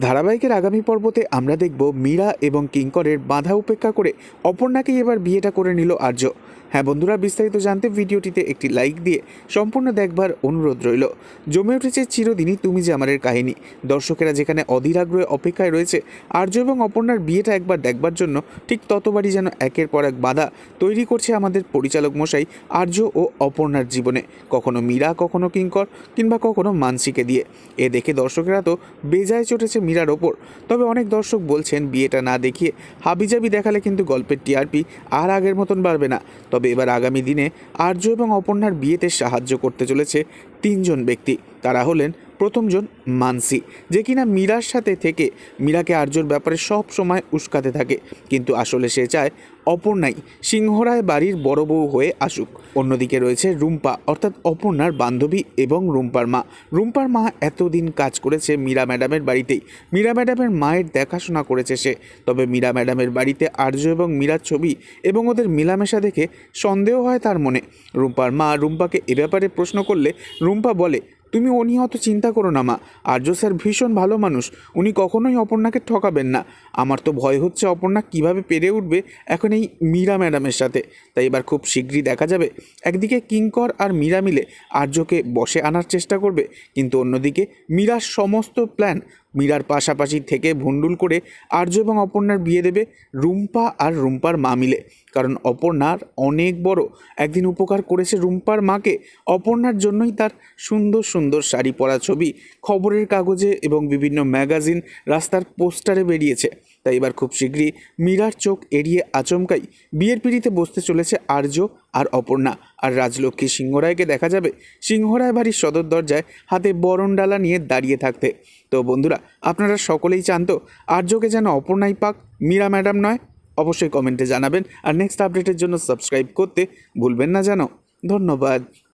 ধারাবাহিকের আগামী পর্বতে আমরা দেখব মীরা এবং কিঙ্করের বাধা উপেক্ষা করে অপর্ণাকেই এবার বিয়েটা করে নিল আর্য। হ্যাঁ বন্ধুরা, বিস্তারিত জানতে ভিডিওটিতে একটি লাইক দিয়ে সম্পূর্ণ দেখবার অনুরোধ রইল। জমে উঠেছে চিরদিনই তুমি যে আমারের কাহিনী। দর্শকেরা যেখানে অধীর আগ্রহে অপেক্ষায় রয়েছে, আর্য এবং অপর্ণার বিয়েটা একবার দেখবার জন্য ঠিক ততবারই যেন একের পর এক বাধা তৈরি করছে আমাদের পরিচালক মশাই আর্য ও অপর্ণার জীবনে। কখনো মীরা, কখনো কিঙ্কর কিংবা কখনো মানসিকে দিয়ে। এ দেখে দর্শকেরা তো বেজায় চটেছে মীরার ওপর। তবে অনেক দর্শক বলছেন, বিয়েটা না দেখিয়ে হাবিজাবি দেখালে কিন্তু গল্পের টিআরপি আর আগের মতন বাড়বে না। তবে এবার আগামী দিনে আর্য এবং অপর্ণার বিয়েতে সাহায্য করতে চলেছে তিনজন ব্যক্তি। তারা হলেন প্রথমজন মানসি, যে কিনা মীরার সাথে থেকে মীরাকে আর্যর ব্যাপারে সব সময় উস্কাতে থাকে। কিন্তু আসলে সে চায় অপর্ণাই সিংহরায় বাড়ির বড় বউ হয়ে আসুক। অন্যদিকে রয়েছে রুম্পা, অর্থাৎ অপর্ণার বান্ধবী এবং রুম্পার মা। রুম্পার মা এতদিন কাজ করেছে মীরা ম্যাডামের বাড়িতেই। মীরা ম্যাডামের মায়ের দেখাশোনা করেছে সে। তবে মীরা ম্যাডামের বাড়িতে আর্য এবং মীরার ছবি এবং ওদের মেলামেশা দেখে সন্দেহ হয় তার মনে। রুম্পার মা রুম্পাকে এ ব্যাপারে প্রশ্ন করলে রুম্পা বলে, তুমি ও নিয়ে অত চিন্তা করো না, মা। আর্য স্যার ভীষণ ভালো মানুষ। উনি কখনোই অপর্ণাকে ঠকাবেন না। আমার তো ভয় হচ্ছে অপর্ণা কীভাবে পেরে উঠবে এখন এই মীরা ম্যাডামের সাথে। তাই এবার খুব শীঘ্রই দেখা যাবে। একদিকে কিঙ্কর আর মীরা মিলে আর্যকে বসে আনার চেষ্টা করবে, কিন্তু অন্যদিকে মীরার সমস্ত প্ল্যান মীরার পাশাপাশি থেকে ভণ্ডুল করে আর্য এবং অপর্ণার বিয়ে দেবে রুম্পা আর রুম্পার মা মিলে। কারণ অপর্ণার অনেক বড়। একদিন উপকার করেছে রুম্পার মাকে। অপর্ণার জন্যই তার সুন্দর সুন্দর শাড়ি পরা ছবি, খবরের কাগজে এবং বিভিন্ন ম্যাগাজিন রাস্তার পোস্টারে বেরিয়েছে। তাই এবার খুব শীঘ্রই মীরার চোখ এড়িয়ে আচমকাই বিয়ের পিড়িতে বসতে চলেছে আর্য আর অপর্ণা। আর রাজলক্ষ্মী সিংহরায়কে দেখা যাবে সিংহরায় বাড়ির সদর দরজায় হাতে বরণডালা নিয়ে দাঁড়িয়ে থাকতে। তো বন্ধুরা, আপনারা সকলেই চান তো আর্যকে যেন অপর্ণাই পাক, মীরা ম্যাডাম নয়? অবশ্যই কমেন্টে জানাবেন। আর নেক্সট আপডেটের জন্য সাবস্ক্রাইব করতে ভুলবেন না যেন ধন্যবাদ।